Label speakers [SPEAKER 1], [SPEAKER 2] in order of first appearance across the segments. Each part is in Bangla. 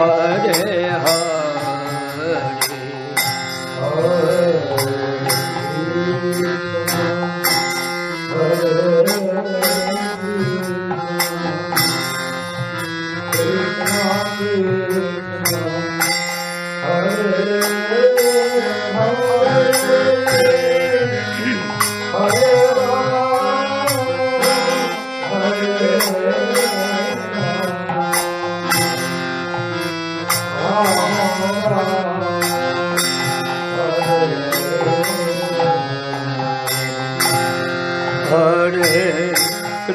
[SPEAKER 1] हरे हरे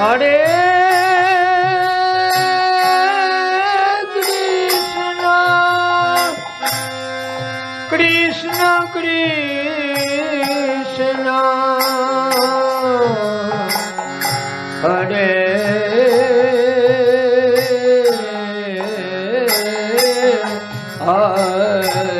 [SPEAKER 1] হরে 哎。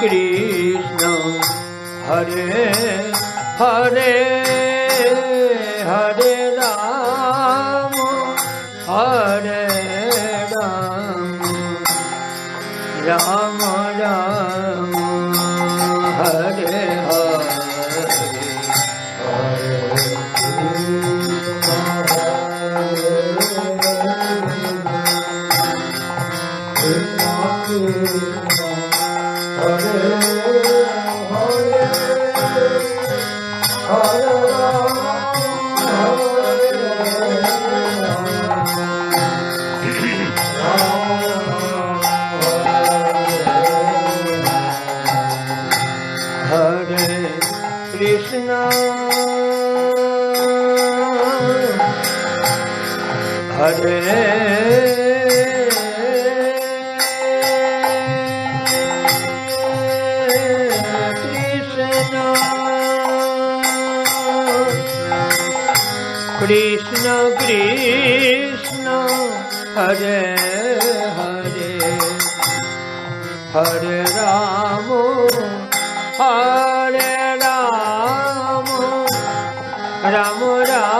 [SPEAKER 1] કૃષ્ણ હરે હરે હરે રામ હરે રામ રામ રામ હરે Hare હરે રામ હરે રામ રામ રામ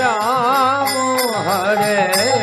[SPEAKER 1] રામ હરે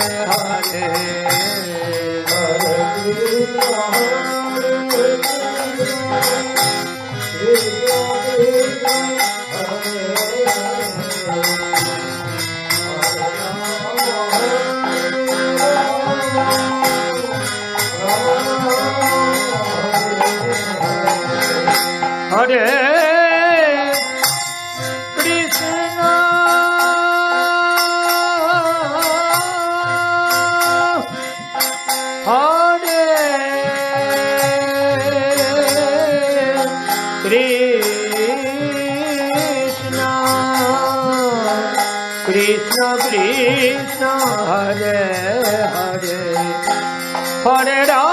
[SPEAKER 1] হরে হরে হরে রাম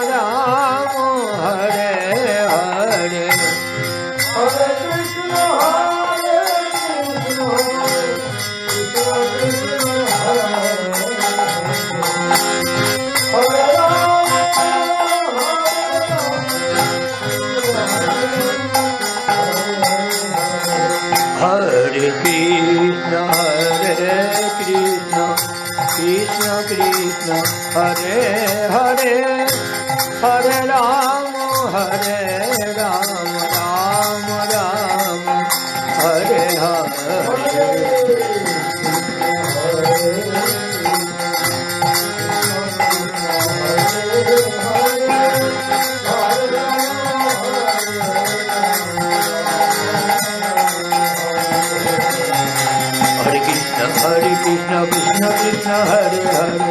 [SPEAKER 1] હરે હરે હરે રામ હરે રામ રામ રામ હરે હરે Hare Krishna, Krishna Krishna, Hare Hare.